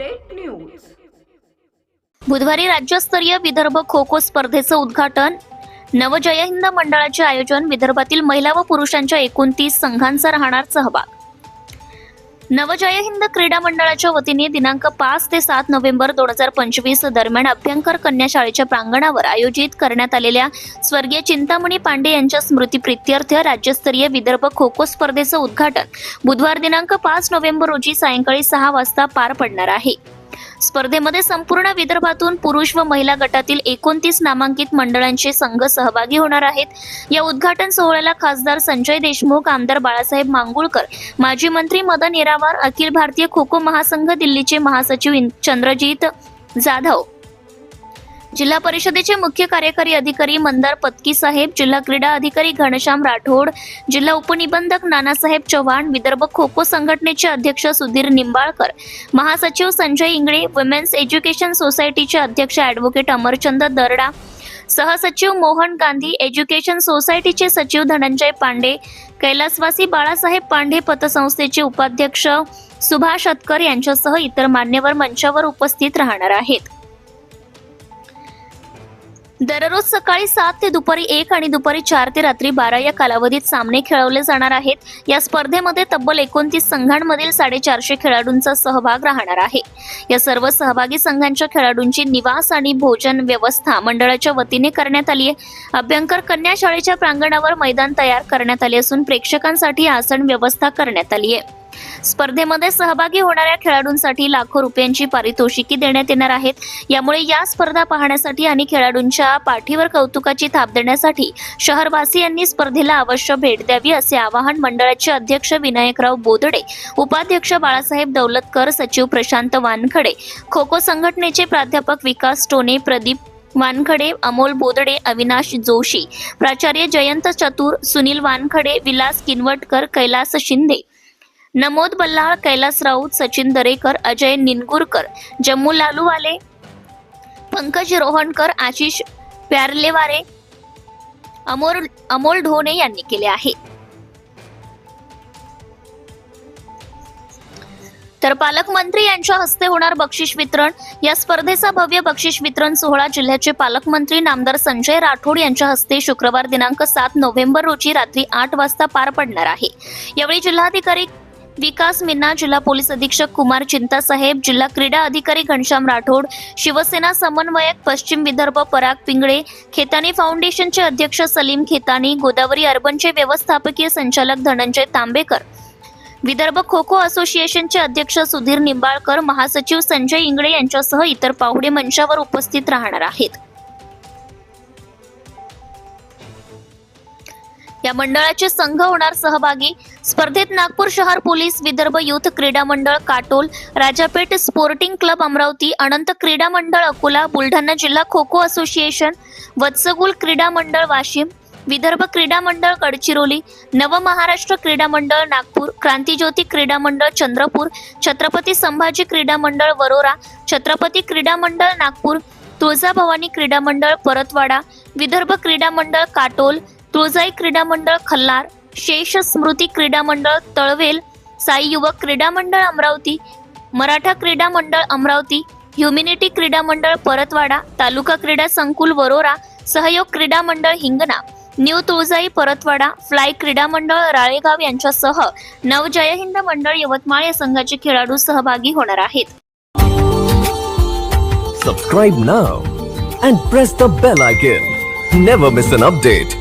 Update news. बुधवारी राज्यस्तरीय विदर्भ खो खो स्पर्धेचं उद्घाटन. नवजय हिंद मंडळाचे आयोजन विदर्भातील महिला व पुरुषांच्या एकोणतीस संघांचा राहणार सहभाग. नवजय हिंद क्रीडा मंडळाच्या वतीने दिनांक पाच ते सात नोव्हेंबर दोन हजार पंचवीस दरम्यान अभ्यंकर कन्या शाळेच्या प्रांगणावर आयोजित करण्यात आलेल्या स्वर्गीय चिंतामणी पांडे यांच्या स्मृतीप्रित्यर्थ राज्यस्तरीय विदर्भ खो खो स्पर्धेचं उद्घाटन बुधवार दिनांक पाच नोव्हेंबर रोजी सायंकाळी सहा वाजता पार पडणार आहे. स्पर्धेमध्ये संपूर्ण विदर्भातून पुरुष व महिला गटातील एकोणतीस नामांकित मंडळांचे संघ सहभागी होणार आहेत. या उद्घाटन सोहळ्याला खासदार संजय देशमुख आमदार बाळासाहेब मांगुळकर माजी मंत्री मदन येरावार अखिल भारतीय खो खो महासंघ दिल्लीचे महासचिव इन- चंद्रजीत जाधव जिल्हा परिषदेचे मुख्य कार्यकारी अधिकारी मंदार पत्की साहेब जिल्हा क्रीडा अधिकारी घनश्याम राठोड जिल्हा उपनिबंधक नानासाहेब चव्हाण विदर्भ खो खो संघटनेचे अध्यक्ष सुधीर निंबाळकर महासचिव संजय इंगळे वुमेन्स एज्युकेशन सोसायटीचे अध्यक्ष ॲडव्होकेट अमरचंद दरडा सहसचिव मोहन गांधी एज्युकेशन सोसायटीचे सचिव धनंजय पांडे कैलासवासी बाळासाहेब पांडे पतसंस्थेचे उपाध्यक्ष सुभाष अतकर यांच्यासह इतर मान्यवर मंचावर उपस्थित राहणार आहेत. दररोज सकाळी सात ते दुपारी एक आणि दुपारी चार ते रात्री बारा या कालावधीत सामने खेळवले जाणार आहेत. या स्पर्धेमध्ये तब्बल एकोणतीस संघांमधील साडेचारशे खेळाडूंचा सहभाग राहणार आहे. या सर्व सहभागी संघांच्या खेळाडूंची निवास आणि भोजन व्यवस्था मंडळाच्या वतीने करण्यात आली आहे. अभ्यंकर कन्या शाळेच्या प्रांगणावर मैदान तयार करण्यात आले असून प्रेक्षकांसाठी आसन व्यवस्था करण्यात आली आहे. स्पर्धेमध्ये सहभागी होणाऱ्या खेळाडूंसाठी लाखो रुपयांची पारितोषिकी देण्यात येणार आहेत. यामुळे या स्पर्धा पाहण्यासाठी आणि खेळाडूंच्या पाठीवर कौतुकाची थाप देण्यासाठी शहरवासियांनी स्पर्धेला अवश्य भेट द्यावी असे आवाहन मंडळाचे अध्यक्ष विनायकराव बोदडे उपाध्यक्ष बाळासाहेब दौलतकर सचिव प्रशांत वानखडे खो खो संघटनेचे प्राध्यापक विकास टोने प्रदीप वानखडे अमोल बोदडे अविनाश जोशी प्राचार्य जयंत चतुर सुनील वानखडे विलास किनवटकर कैलास शिंदे नमोद बल्लाळ कैलास राऊत सचिन दरेकर अजय निनगुरकर जम्मू लालूवाले पंकज रोहणकर आशिष प्यारलेवारे अमोल अमोल ढोणे यांनी केले आहे. तर पालकमंत्री यांच्या हस्ते होणार बक्षीस वितरण. या स्पर्धेचा भव्य बक्षीस वितरण सोहळा जिल्ह्याचे पालकमंत्री नामदार संजय राठोड यांच्या हस्ते शुक्रवार दिनांक सात नोव्हेंबर रोजी रात्री आठ वाजता पार पडणार आहे. यावेळी जिल्हाधिकारी विकास मिन्ना जिल्हा पोलीस अधीक्षक कुमार चिंतासाहेब जिल्हा क्रीडा अधिकारी घनश्याम राठोड शिवसेना समन्वयक पश्चिम विदर्भ पराग पिंगळे खेतानी फाउंडेशनचे अध्यक्ष सलीम खेतानी गोदावरी अर्बनचे व्यवस्थापकीय संचालक धनंजय तांबेकर. विदर्भ खो खो असोसिएशनचे अध्यक्ष सुधीर निंबाळकर महासचिव संजय इंगळे यांच्यासह इतर पाहुणे मंचावर उपस्थित राहणार आहेत. या मंडळाचे संघ होणार सहभागी स्पर्धेत नागपूर शहर police Vidarbha youth Krida Mandal Katol Rajapeth sporting club Amravati Anant Krida Mandal Akola Buldhana जिल्हा खो खो असोसिएशन वत्सगुल क्रीडा मंडळ वाशिम विदर्भ क्रीडा मंडळ गडचिरोली नव महाराष्ट्र क्रीडा मंडळ नागपूर क्रांतिज्योती क्रीडा मंडळ चंद्रपूर छत्रपती संभाजी क्रीडा मंडळ वरोरा छत्रपती क्रीडा मंडळ नागपूर तुळजाभवानी क्रीडा मंडळ परतवाडा विदर्भ क्रीडा मंडळ काटोल तुळजाई क्रीडा मंडळ खल्लार शेष स्मृती क्रीडा मंडळ तळवेल साई युवक क्रीडा मंडळ अमरावती मराठा क्रीडा मंडळ अमरावती ह्युमिनिटी क्रीडा मंडळ परतवाडा तालुका क्रीडा संकुल वरोरा सहयोग क्रीडा मंडळ हिंगणा न्यू तुळजाई परतवाडा फ्लाय क्रीडा मंडळ राळेगाव यांच्यासह नव जय हिंद मंडळ यवतमाळ या संघाचे खेळाडू सहभागी होणार आहेत. Subscribe now and press the bell icon never miss an update